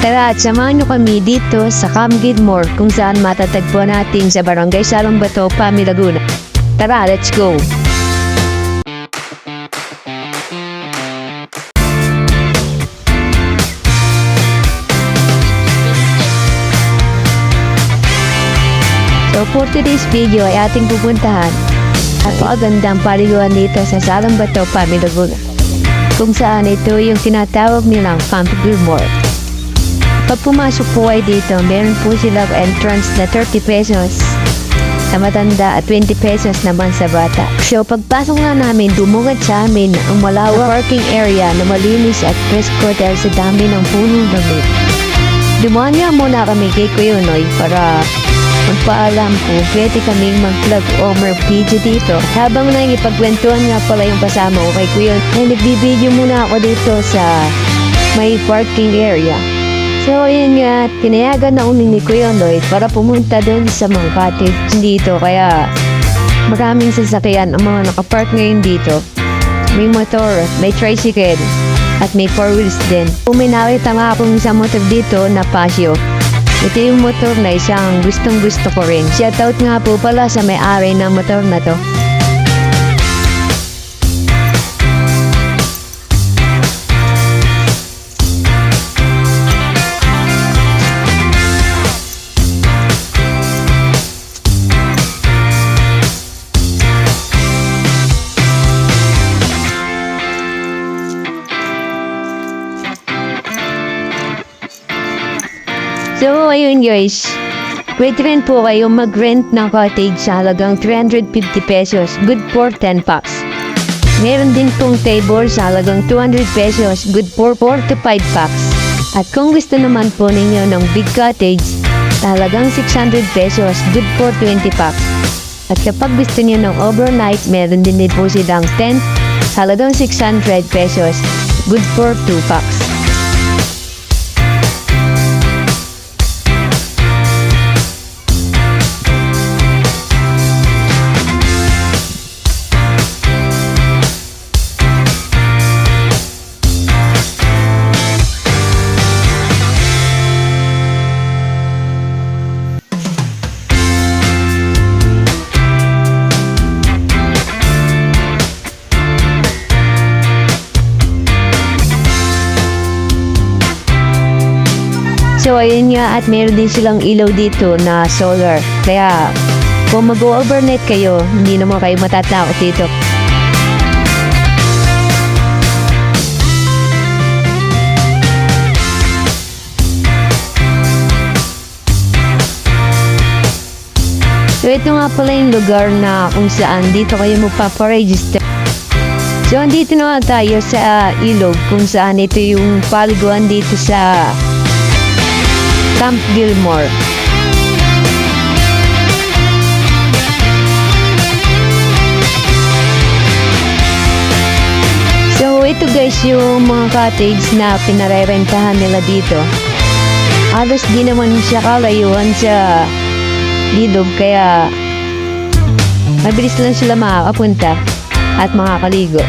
Tara at samahan nyo kami dito sa Camp Gilmore kung saan matatagpuan natin sa Barangay Salong Bato, Pami, Laguna. Tara, let's go! So for today's video ay ating pupuntahan at magandang paliguan dito sa Salong Bato, Pami, Laguna. Kung saan ito yung tinatawag nilang Camp Gilmore. Pag pumasok po kayo dito, meron po silang entrance na 30 pesos sa matanda at 20 pesos naman sa bata. So pagpasok nga namin, dumungad sa amin ang malawak parking area na malinis at presko dahil sa dami ng punong damit. Dumaan nga muna kami kay Kuya Noy para magpaalam po pwede kaming mag-vlog o mag-video dito. Habang nangipagkwentuhan nga pala yung kasama ko kay Kuya, ay nagbibideo muna ako dito sa may parking area. So, yun nga, tinayagan na uni ni Kuya Lloyd para pumunta doon sa mga cottage dito. Kaya, maraming sasakyan ang mga nakapark ngayon dito. May motor, may tricycle, at may four wheels din. Nakita nga akong isang motor dito na Pasio, ito yung motor na isang gustong gusto ko rin. Shoutout nga po pala sa may-ari ng motor na to. So, ayun guys. Pwede rin po kayo mag-rent ng cottage sa halagang 350 pesos. Good for 10 packs. Meron din pong table sa halagang 200 pesos. Good for 4 to 5 packs. At kung gusto naman po ninyo ng big cottage, sa halagang 600 pesos. Good for 20 packs. At kapag gusto niyo ng overnight, meron din din po silang tent halagang 600 pesos. Good for 2 packs. So ayun nga at meron din silang ilaw dito na solar. Kaya kung mag-overnight kayo, hindi naman kayo matatakot dito. So ito nga pala yung lugar na kung saan dito kayo magpaparegister. So andito na tayo sa ilog kung saan ito yung paliguan dito sa Camp Gilmore. So ito guys yung mga cottage na pinarerentahan nila dito. Halos di naman siya kalayuan sa ilog kaya mabilis lang sila makakapunta at makakaligo.